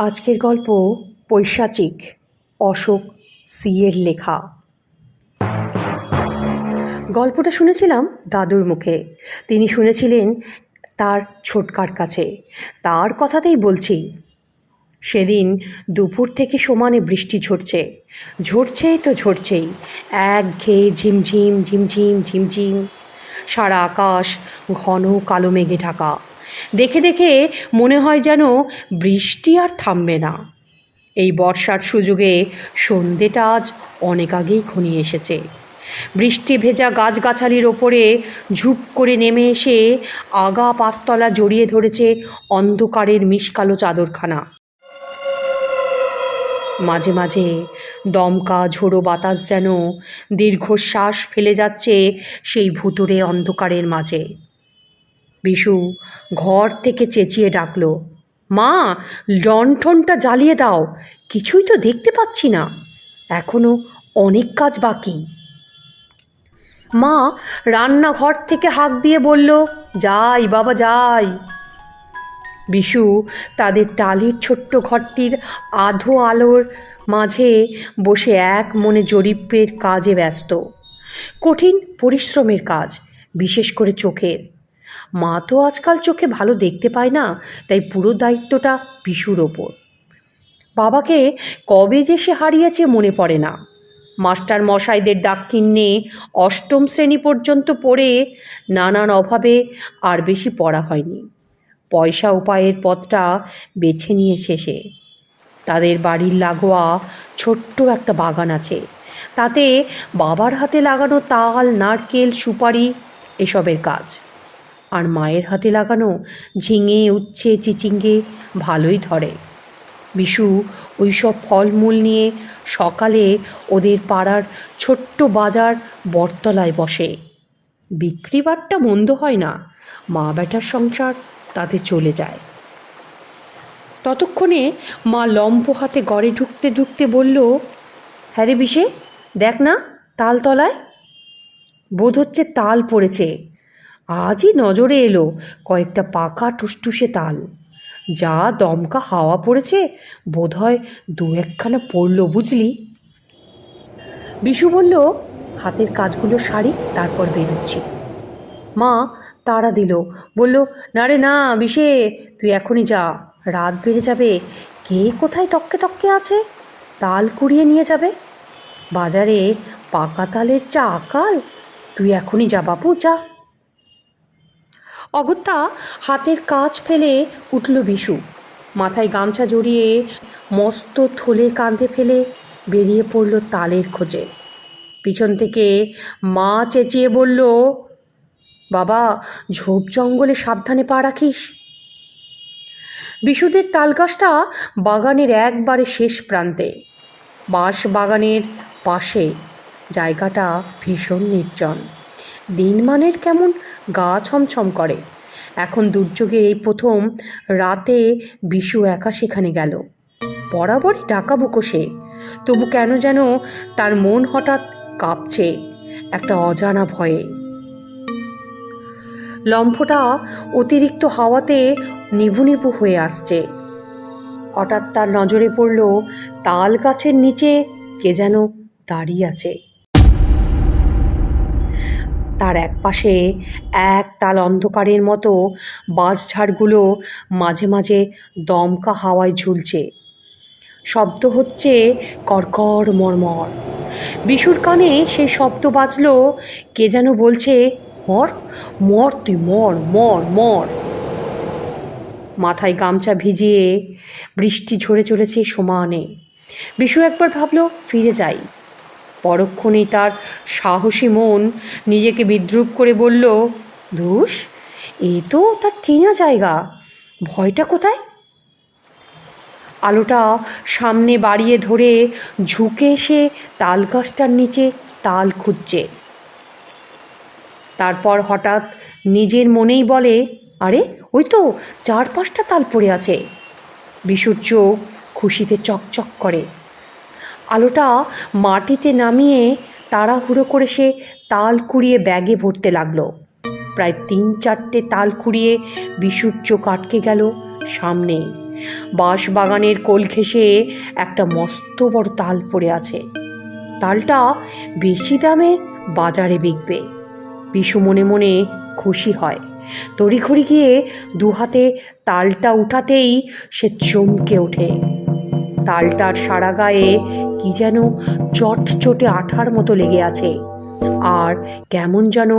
আজকের গল্প পৈশাচিক, অশোক সিয়ের লেখা। গল্পটা শুনেছিলাম দাদুর মুখে। তিনি শুনেছিলেন তার ছোটকার কাছে। তার কথাতেই বলছি, সেদিন দুপুর থেকে সমানে বৃষ্টি ঝরছে। ঝরছেই তো ঝরছেই। এক ঘেয়ে ঝিমঝিম ঝিমঝিম ঝিমঝিম। সারা আকাশ ঘন কালো মেঘে ঢাকা। দেখে দেখে মনে হয় যেন বৃষ্টি আর থামবে না। এই বর্ষার সুযোগে সন্ধেটা আজ অনেক আগেই ঘনিয়ে এসেছে। বৃষ্টি ভেজা গাছগাছালির ওপরে ঝুপ করে নেমে এসে আগা পাঁচতলা জড়িয়ে ধরেছে অন্ধকারের মিশকালো চাদরখানা। মাঝে মাঝে দমকা ঝোড়ো বাতাস যেন দীর্ঘশ্বাস ফেলে যাচ্ছে সেই ভুতুরে অন্ধকারের মাঝে। বিশু ঘর থেকে চেঁচিয়ে ডাকল, মা, লণ্ঠনটা জ্বালিয়ে দাও, কিছুই তো দেখতে পাচ্ছি না, এখনও অনেক কাজ বাকি। মা রান্নাঘর থেকে হাঁক দিয়ে বলল, যাই বাবা, যাই। বিশু তাদের টালির ছোট্ট ঘরটির আধো আলোর মাঝে বসে এক মনে জরিপের কাজে ব্যস্ত। কঠিন পরিশ্রমের কাজ, বিশেষ করে চোখের। মা তো আজকাল চোখে ভালো দেখতে পায় না, তাই পুরো দায়িত্বটা পিসুর ওপর। বাবাকে কবে যে সে হারিয়েছে মনে পড়ে না। মাস্টার মশাইদের ডাক্কিন্নে অষ্টম শ্রেণি পর্যন্ত পড়ে নানান অভাবে আর বেশি পড়া হয়নি। পয়সা উপায়ের পথটা বেছে নিয়ে শেষে। তাদের বাড়ির লাগোয়া ছোট্ট একটা বাগান আছে। তাতে বাবার হাতে লাগানো তাল, নারকেল, সুপারি এসবের কাজ। আর মায়ের হাতে লাগানো ঝিঙে, উচ্ছে, চিচিঙ্গে ভালোই ধরে। বিশু ওই সব ফলমূল নিয়ে সকালে ওদের পাড়ার ছোট্ট বাজার বটতলায় বসে। বিক্রি বাট্টা মন্দ হয় না, মা বেটার সংসার তাতে চলে যায়। ততক্ষণে মা লম্ব হাতে গড়ে ঢুকতে ঢুকতে বলল হ্যাঁ রে বিশে, দেখ না তালতলায়। বোধ হচ্ছে তাল পড়েছে। আজই নজরে এলো কয়েকটা পাকা টুসটুসে তাল। যা দমকা হাওয়া পড়েছে, বোধহয় দু একখানা পড়ল, বুঝলি? বিশু বলল, হাতের কাজগুলো সারি, তারপর বেরোচ্ছি। মা তাড়া দিল, বলল, না রে, না, বিশে, তুই এখনই যা। রাত বেড়ে যাবে, কে কোথায় তককে তককে আছে? তাল কুড়িয়ে নিয়ে যাবে? বাজারে পাকা তালের চা আকাল? তুই এখনই যা বাপু, যা। অগত্যা হাতের কাজ ফেলে উঠল বিশু। মাথায় গামছা জড়িয়ে মস্ত থলে কাঁধে ফেলে বেরিয়ে পড়ল তালের খোঁজে। পিছন থেকে মা চেঁচিয়ে বলল, বাবা, ঝোপ জঙ্গলে সাবধানে পা রাখিস। বিশুদের তালগাছটা বাগানের একবারে শেষ প্রান্তে। বাঁশ বাগানের পাশে জায়গাটা ভীষণ নির্জন। দিনমানের কেমন গা ছমছম করে। এখন দুর্যোগের এই প্রথম রাতে বিশু একা সেখানে গেল। বরাবরই ডাকাবুকো সে তবু কেন যেন তার মন হঠাৎ কাঁপছে একটা অজানা ভয়ে। লম্ফটা অতিরিক্ত হাওয়াতে নিভু নিভু হয়ে আসছে। হঠাৎ তার নজরে পড়ল তাল গাছের নিচে কে যেন দাঁড়িয়ে আছে। তার এক পাশে এক তাল অন্ধকারের মতো বাঁশঝাড়গুলো মাঝে মাঝে দমকা হাওয়ায় ঝুলছে। শব্দ হচ্ছে কড়কড় মরমর বিশুর কানে সেই শব্দ বাজলো, কে যেন বলছে, মর মর তুই, মর মর মর। মাথায় গামছা ভিজিয়ে বৃষ্টি ঝরে চলেছে সমানে। বিশু একবার ভাবলো, ফিরে যাই। পরক্ষণেই তার সাহসী মন নিজেকে বিদ্রুপ করে বলল, ধুস এ তো তার চেনা জায়গা। ভয়টা কোথায়? আলোটা সামনে বাড়িয়ে ধরে ঝুঁকে এসে তাল গাছটার নিচে তাল খুঁজছে। তারপর হঠাৎ নিজের মনেই বলে, আরে, ওই তো চার পাঁচটা তাল পড়ে আছে। বিশুর চোখ খুশিতে চকচক করে। আলোটা মাটিতে নামিয়ে তাড়াহুড়ো করে সে তাল কুড়িয়ে ব্যাগে ভরতে লাগল। প্রায় তিন চারটে তাল কুড়িয়ে বিশুর চোখ আটকে গেল সামনে। বাঁশ বাগানের কোল ঘেঁষে একটা মস্ত বড় তাল পড়ে আছে। তালটা বেশি দামে বাজারে বিকবে। বিশু মনে মনে খুশি হয়। তড়িঘড়ি গিয়ে দু হাতে তালটা উঠাতেই সে চমকে ওঠে। তালটার সারা গায়ে কি যেন চট চটে আঠার মতো লেগে আছে। আর কেমন যেন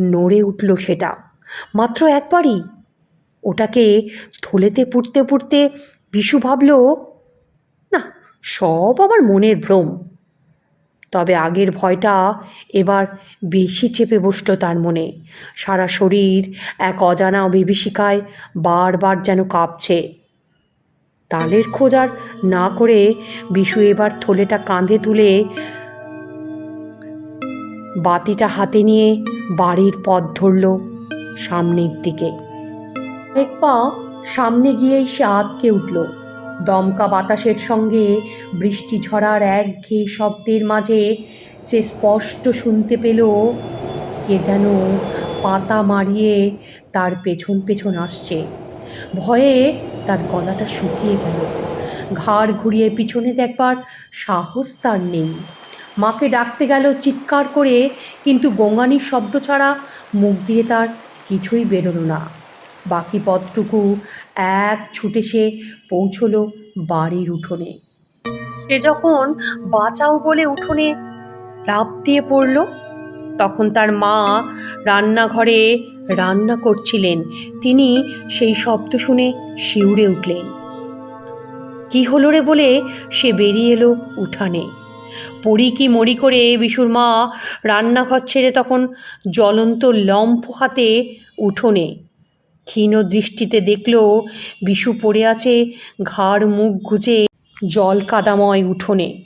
নড়ে উঠল সেটা। মাত্র একবারই ওটাকে থলেতে পুড়তে পুড়তে বিশু ভাবল, না, সব আমার মনের ভ্রম। তবে আগের ভয়টা এবার বেশি চেপে বসল তার মনে। সারা শরীর এক অজানা বিভীষিকায় বারবার যেন কাঁপছে। তালের খোঁজ আর না করে বিশু এবার থলেটা কাঁধে তুলে বাতিটা হাতে নিয়ে বাড়ির পথ ধরল সামনের দিকে। এক পা সামনে গিয়েই সে আতকে উঠল। দমকা বাতাসের সঙ্গে বৃষ্টি ঝরার একঘেয়ে শব্দের মাঝে সে স্পষ্ট শুনতে পেল কে যেন পাতা মারিয়ে তার পেছন পেছন আসছে। ভয়ে তার গলাটা শুকিয়ে গেল। ঘাড় ঘুরিয়ে পিছনে দেখবার সাহস তার নেই। মাকে ডাকতে গেল চিৎকার করে, কিন্তু গঙ্গানির শব্দ ছাড়া মুখ দিয়ে তার কিছুই বেরোলো না। বাকি পথটুকু এক ছুটে সে পৌঁছলো বাড়ির উঠোনে। সে যখন বাঁচাও বলে উঠোনে লাফ দিয়ে পড়ল, তখন তার মা রান্নাঘরে রান্না করছিলেন, তিনি সেই শব্দ শুনে শিউরে উঠলেন। কি হলো রে? বলে সে বেরিয়ে এলো উঠানে। পড়ি কি মরি করে বিশুর মা রান্নাঘর ছেড়ে তখন জ্বলন্ত লম্ফ হাতে উঠোনে। ক্ষীণ দৃষ্টিতে দেখল বিশু পড়ে আছে ঘাড় মুখ গুজে জল কাদাময় উঠোনে।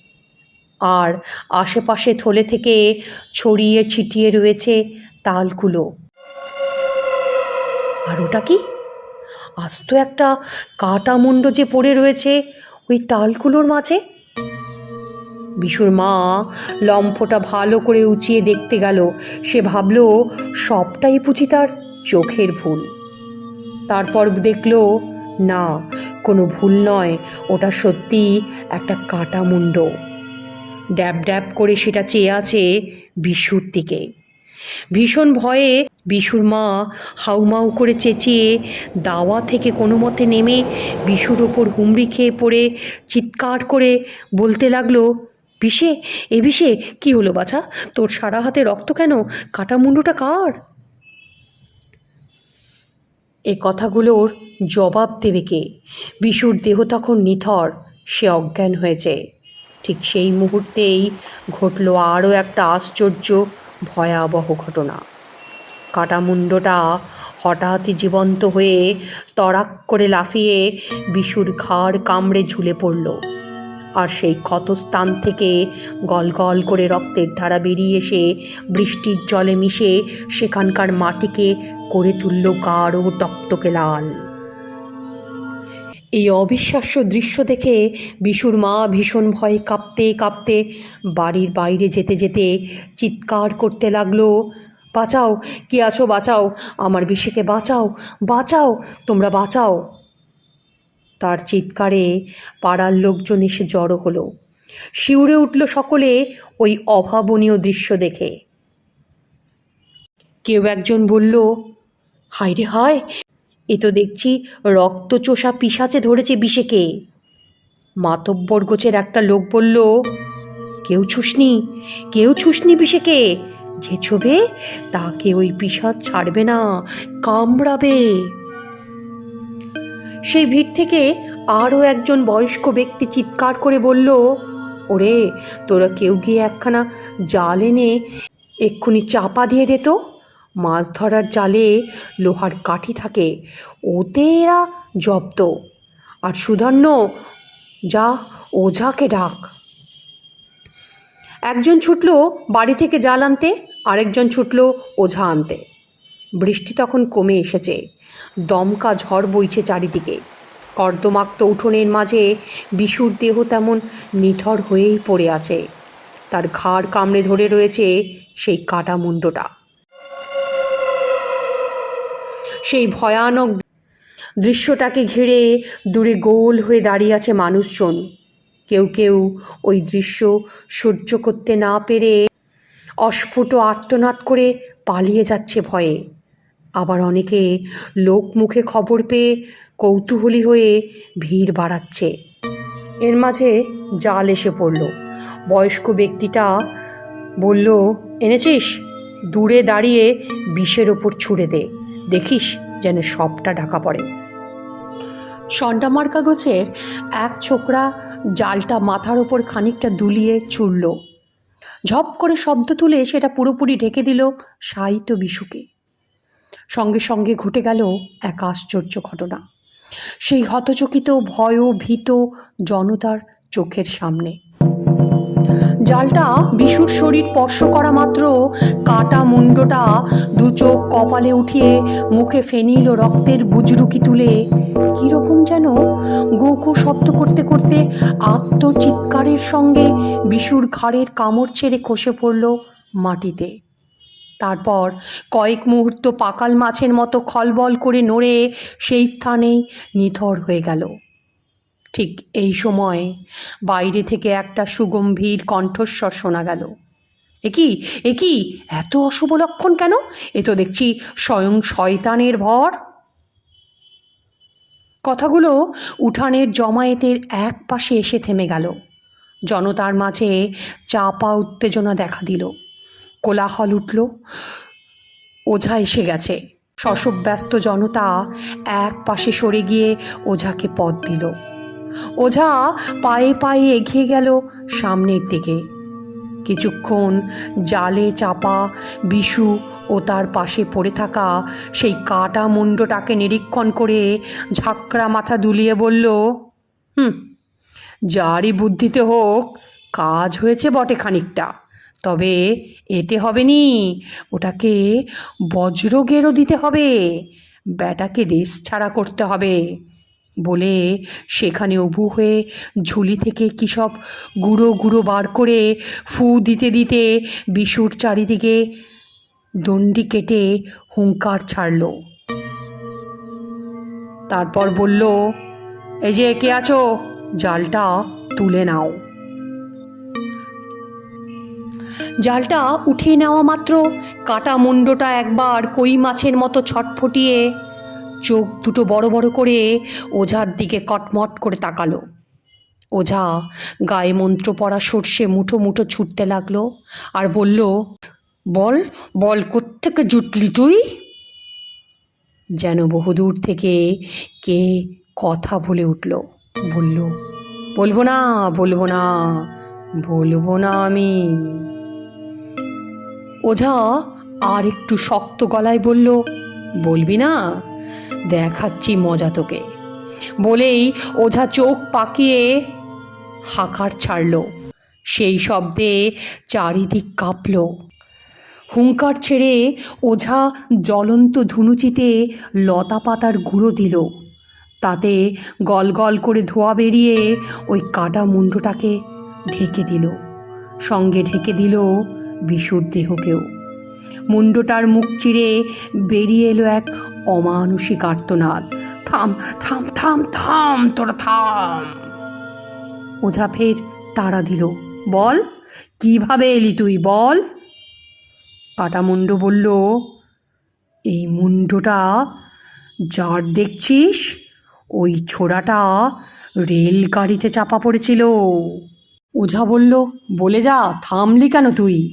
আর আশেপাশে থলে থেকে ছড়িয়ে ছিটিয়ে রয়েছে তালগুলো আর ওটা কি? আস্ত একটা কাটা মুন্ড যে পড়ে রয়েছে ওই তালগুলোর মাঝে? বিশুর মা লম্ফটা ভালো করে উঁচিয়ে দেখতে গেল। সে ভাবল, সবটাই বুঝি তার চোখের ভুল। তারপর দেখল, না, কোনো ভুল নয়, ওটা সত্যি একটা কাটা মুন্ড ড্যাব ড্যাব করে সেটা চেয়ে আছে বিশুর দিকে। ভীষণ ভয়ে বিশুর মা হাউমাউ করে চেঁচিয়ে দাওয়া থেকে কোনো মতে নেমে বিশুর ওপর হুমড়ি খেয়ে পড়ে চিৎকার করে বলতে লাগল, বিষে, এ বিষে, কি হলো বাছা? তোর সারা হাতে রক্ত কেন? কাটা মুন্ডুটা কার? এ কথাগুলোর জবাব দেবে কে? বিশুর দেহ তখন নিথর, সে অজ্ঞান হয়েছে। ঠিক সেই মুহূর্তেই ঘটল আরও একটা আশ্চর্য ভয়াবহ ঘটনা। কাটামুণ্ডটা হঠাৎই জীবন্ত হয়ে তড়াক করে লাফিয়ে বিশুর ঘাড় কামড়ে ঝুলে পড়ল। আর সেই ক্ষতস্থান থেকে গল গল করে রক্তের ধারা বেরিয়ে এসে বৃষ্টির জলে মিশে সেখানকার মাটিকে করে তুলল গাঢ় টকটকে লাল। এই অবিশ্বাস্য দৃশ্য দেখে বিশুর মা ভীষণ ভয়ে কাঁপতে কাঁপতে বাড়ির বাইরে যেতে যেতে চিৎকার করতে লাগল বাঁচাও, কি আছো বাঁচাও, আমার বিশিকে বাঁচাও বাঁচাও, তোমরা বাঁচাও। তার চিৎকারে পাড়ার লোকজন এসে জড়ো হলো। শিউরে উঠল সকলে ওই অভাবনীয় দৃশ্য দেখে। কেউ একজন বলল, হায় রে হায়, এ তো দেখছি রক্তচোষা পিসাচে ধরেছে বিষেকে। মাতব্বর গোছের একটা লোক বলল, কেউ ছুসনি কেউ ছুসনি বিষেকে? যে ছবে, তাকে ওই পিসাচ ছাড়বে না, কামড়াবে। সেই ভিড় থেকে আরও একজন বয়স্ক ব্যক্তি চিৎকার করে বলল, ওরে, তোরা কেউ গিয়ে একখানা জাল এনে এক্ষুনি চাপা দিয়ে দে তো। মাছ ধরার জালে লোহার কাঠি থাকে, ওতে এরা জব্দ। আর সুধন্য, যা ওঝাকে ডাক। একজন ছুটল বাড়ি থেকে জাল আনতে, আরেকজন ছুটল ওঝা আনতে। বৃষ্টি তখন কমে এসেছে। দমকা ঝড় বইছে চারিদিকে। কর্দমাক্ত উঠোনের মাঝে বিশুর দেহ তেমন নিথর হয়েই পড়ে আছে। তার ঘাড় কামড়ে ধরে রয়েছে সেই কাটা মুন্ডটা সেই ভয়ানক দৃশ্যটাকে ঘিরে দূরে গোল হয়ে দাঁড়িয়ে আছে মানুষজন। কেউ কেউ ওই দৃশ্য সহ্য করতে না পেরে অস্ফুট আর্তনাদ করে পালিয়ে যাচ্ছে ভয়ে। আবার অনেকে লোক মুখে খবর পেয়ে কৌতূহলী হয়ে ভিড় বাড়াচ্ছে। এর মাঝে জাল এসে পড়ল। বয়স্ক ব্যক্তিটা বলল, এনেছিস? দূরে দাঁড়িয়ে বিষের ওপর ছুঁড়ে দে। দেখিস যেন সবটা ঢাকা পড়ে। সন্ডামার কাগজের এক ছোকরা জালটা মাথার ওপর খানিকটা দুলিয়ে ছুড়ল। ঝপ করে শব্দ তুলে সেটা পুরোপুরি ঢেকে দিল সাহিত্য বিশুকে। সঙ্গে সঙ্গে ঘটে গেল এক আশ্চর্য ঘটনা। সেই হতচকিত ভয় ভীত জনতার চোখের সামনে। জালটা বিশুর শরীর স্পর্শ করা মাত্র, কাটা মুন্ডটা দু চোখ কপালে উঠিয়ে মুখে ফেনিল রক্তের বুজরুকি তুলে। কীরকম যেন গোকো শব্দ করতে করতে আত্মচিৎকারের সঙ্গে বিশুর ঘাড়ের কামড় ছেড়ে খসে পড়ল মাটিতে। তারপর কয়েক মুহূর্ত পাকাল মাছের মতো খলবল করে নড়ে সেই স্থানেই নিথর হয়ে গেল। ঠিক এই সময় বাইরে থেকে একটা সুগম্ভীর কণ্ঠস্বর শোনা গেল। একি একি এত অশুভ লক্ষণ কেন? এ তো দেখছি স্বয়ং শয়তানের ভর। কথাগুলো উঠানের জমায়েতের এক পাশে এসে থেমে গেল। জনতার মাঝে চাপা উত্তেজনা দেখা দিল। কোলাহল উঠল। ওঝা এসে গেছে। শশব্যস্ত জনতা এক পাশে সরে গিয়ে ওঝাকে পথ দিল। ওঝা পায়ে পায়ে এগিয়ে গেল সামনের দিকে। কিছুক্ষণ জালে চাপা বিশু ও তার পাশে পড়ে থাকা সেই কাটা মুন্ডটাকে নিরীক্ষণ করে ঝাঁকড়া মাথা দুলিয়ে বলল, হুম, যারই বুদ্ধিতে হোক কাজ হয়েছে বটে খানিকটা, তবে এতে হবে নি, ওটাকে বজ্রগেরও দিতে হবে, ব্যাটাকে দেশ ছাড়া করতে হবে। বলে সেখানে উবু হয়ে ঝুলি থেকে কী সব গুঁড়ো গুঁড়ো বার করে ফু দিতে দিতে বিশুর চারিদিকে দণ্ডি কেটে হুঙ্কার ছাড়ল। তারপর বলল, এই যে কে আছো? জালটা তুলে নাও। জালটা উঠিয়ে নেওয়া মাত্র কাটা মুন্ডটা একবার কই মাছের মতো ছটফটিয়ে চোখ দুটো বড় বড় করে ওঝার দিকে কটমট করে তাকালো। ওঝা গায়ে মন্ত্র পড়া সর্ষে মুঠো মুঠো ছুটতে লাগল আর বলল, বল বল কোত্থেকে জুটলি তুই? যেন বহুদূর থেকে কে কথা বলে উঠল। বলল, বলব না বলব না বলব না আমি। ওঝা আর একটু শক্ত গলায় বলল, বলবি না? দেখাচ্ছি মজা তোকে। বলেই ওঝা চোখ পাকিয়ে হাকার ছাড়ল। সেই শব্দে চারিদিক কাঁপল। হুঙ্কার ছেড়ে ওঝা জ্বলন্ত ধুনুচিতে লতা পাতার গুঁড়ো দিল। তাতে গল গল করে ধোয়া বেরিয়ে ওই কাটা মুন্ডটাকে ঢেকে দিল। সঙ্গে ঢেকে দিল বিশুর দেহকেও। মুন্ডটার মুখ চিরে বেরিয়ে এলো এক অমানুষিক আর্তনাদ। থাম থাম থাম থাম, তোরা থাম। ওঝা ফের তাড়া দিল। বল, কীভাবে এলি তুই, বল। কাটা মুন্ড বলল, এই মুন্ডটা যার দেখছিস, ওই ছোড়াটা রেলগাড়িতে চাপা পড়েছিল। ওঝা বলল, বলে যা, থামলি কেন তুই?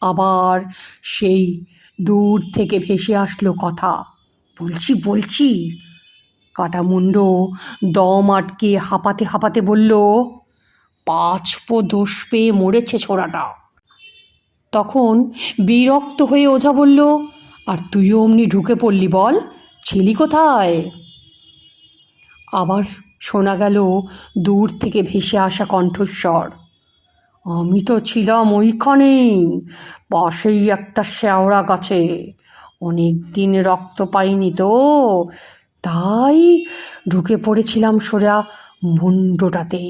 আবার সেই দূর থেকে ভেসে আসলো কথা। বলছি বলছি। কাটামুন্ড দম আটকে হাঁপাতে হাঁপাতে বলল, পাঁচ পো দোষ পেয়ে মরেছে ছোড়াটা। তখন বিরক্ত হয়ে ওঝা বলল, আর তুইও অমনি ঢুকে পড়লি বল, ছিলি কোথায়? আবার শোনা গেল দূর থেকে ভেসে আসা কণ্ঠস্বর। আমি তো ছিলাম ওইখানেই পাশেই একটা শ্যাওড়া গাছে। অনেক দিন রক্ত পাইনি তো, তাই ঢুকে পড়েছিলাম সোজা মুন্ডটাতে।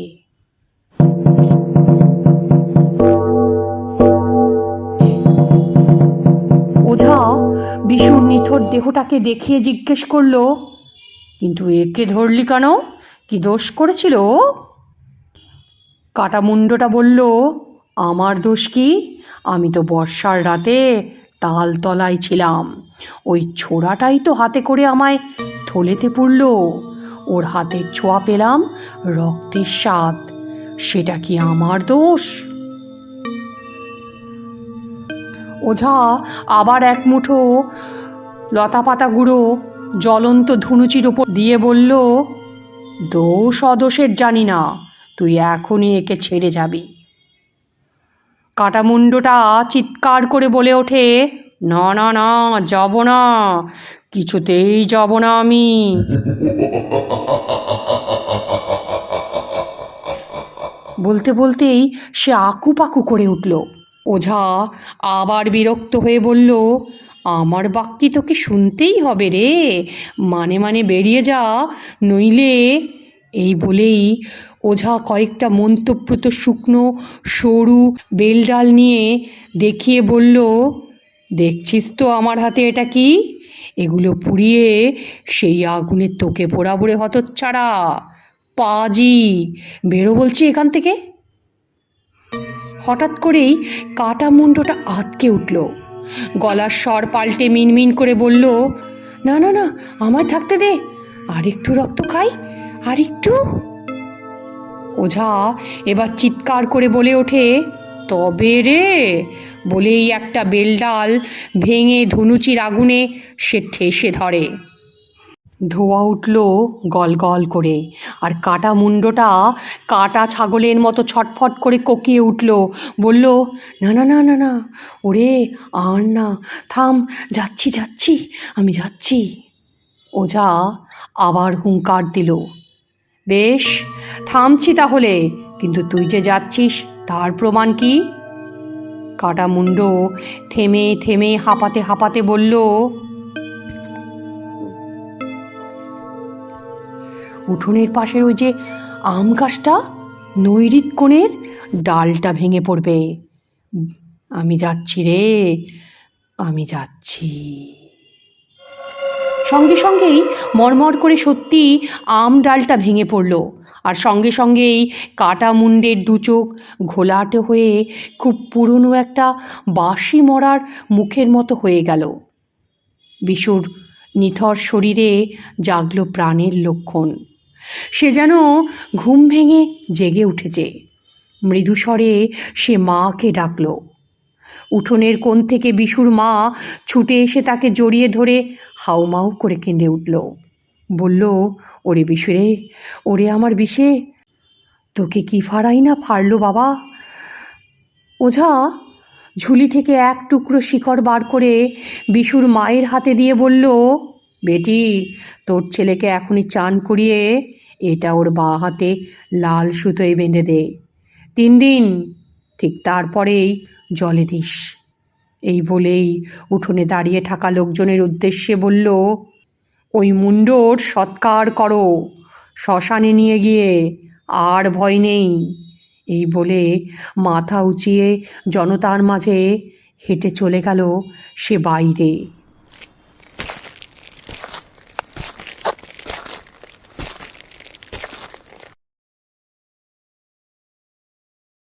ওঝা বিশুর নিথর দেহটাকে দেখিয়ে জিজ্ঞেস করল, কিন্তু একে ধরলি কেন? কি দোষ করেছিল? কাটামুন্ডটা বলল, আমার দোষ কি? আমি তো বর্ষার রাতে তালতলায় ছিলাম। ওই ছোড়াটাই তো হাতে করে আমায় থলেতে পুরল ওর হাতের ছোঁয়া পেলাম রক্তের স্বাদ। সেটা কি আমার দোষ? ওঝা, আবার এক মুঠো লতা পাতা গুঁড়ো জ্বলন্ত ধুনুচির ওপর দিয়ে বলল, দোষ অদোষের জানি না। তুই এখনই একে ছেড়ে যাবি। কাটামুন্ডটা চিৎকার করে বলে ওঠে, না না না, যাব না, কিছুতেই যাব না আমি। বলতে বলতেই সে আকুপাকু করে উঠল। ওঝা আবার বিরক্ত হয়ে বলল, আমার বাক্যি তোকে শুনতেই হবে রে। মানে মানে বেরিয়ে যা, নইলে এই বলেই ওঝা কয়েকটা মন্তব্যত শুকনো, সরু বেলডাল নিয়ে দেখিয়ে বলল, দেখছিস তো আমার হাতে এটা কি? এগুলো পুড়িয়ে সেই আগুনের তোকে পোড়াবড়ে হতচ্ছাড়া। পাজি, বেরো বলছি এখান থেকে। হঠাৎ করেই কাটা মুন্ডটা আটকে উঠল। গলার স্বর পাল্টে মিনমিন করে বলল, না না না, আমায় থাকতে দে আর একটু রক্ত খাই। আর একটু ওঝা, এবার চিৎকার করে বলে ওঠে, তবে রে! বলেই একটা বেলডাল ভেঙে ধনুচির আগুনে সে ঠেসে ধরে। ধোয়া উঠল গল গল করে, আর কাটা মুন্ডটা কাটা ছাগলের মতো ছটফট করে কোকিয়ে উঠল, বলল, না না না না না, ওরে, আর না, থাম, যাচ্ছি যাচ্ছি, আমি যাচ্ছি। ওঝা আবার হুঙ্কার দিল। বেশ, থামছি তাহলে। কিন্তু তুই যে যাচ্ছিস, তার প্রমাণ কি? কাটা মুন্ড থেমে থেমে হাঁপাতে হাঁপাতে বলল, উঠোনের পাশের ওই যে আম গাছটা নৈরিত কোণের ডালটা ভেঙে পড়বে। আমি যাচ্ছি রে, আমি যাচ্ছি। সঙ্গে সঙ্গেই মরমর করে সত্যি আম ডালটা ভেঙে পড়ল। আর সঙ্গে সঙ্গেই কাটা মুন্ডের দুচোখ ঘোলাটে হয়ে খুব পুরনো একটা বাঁশি মরার মুখের মতো হয়ে গেল। বিশুর নিথর শরীরে জাগলো প্রাণের লক্ষণ। সে যেন ঘুম ভেঙে জেগে উঠেছে। মৃদুস্বরে সে মাকে ডাকল। উঠোনের কোণ থেকে বিশুর মা ছুটে এসে তাকে জড়িয়ে ধরে হাউমাউ করে কেঁদে উঠল। বলল, ওরে বিশুরে ওরে আমার বিষে, তোকে কি ফাড়াই না ফাড়লো বাবা? ওঝা ঝুলি থেকে এক টুকরো শিকড় বার করে বিশুর মায়ের হাতে দিয়ে বলল, বেটি, তোর ছেলেকে এখনই চান করিয়ে এটা ওর বা হাতে লাল সুতোয় বেঁধে দে। তিন দিন, ঠিক তারপরেই জলে দিস। এই বলেই উঠোনে দাঁড়িয়ে থাকা লোকজনের উদ্দেশ্যে বলল, ওই মুন্ডর সৎকার করো। শ্মশানে নিয়ে গিয়ে আর ভয় নেই। এই বলে মাথা উঁচিয়ে জনতার মাঝে হেঁটে চলে গেল সে বাইরে।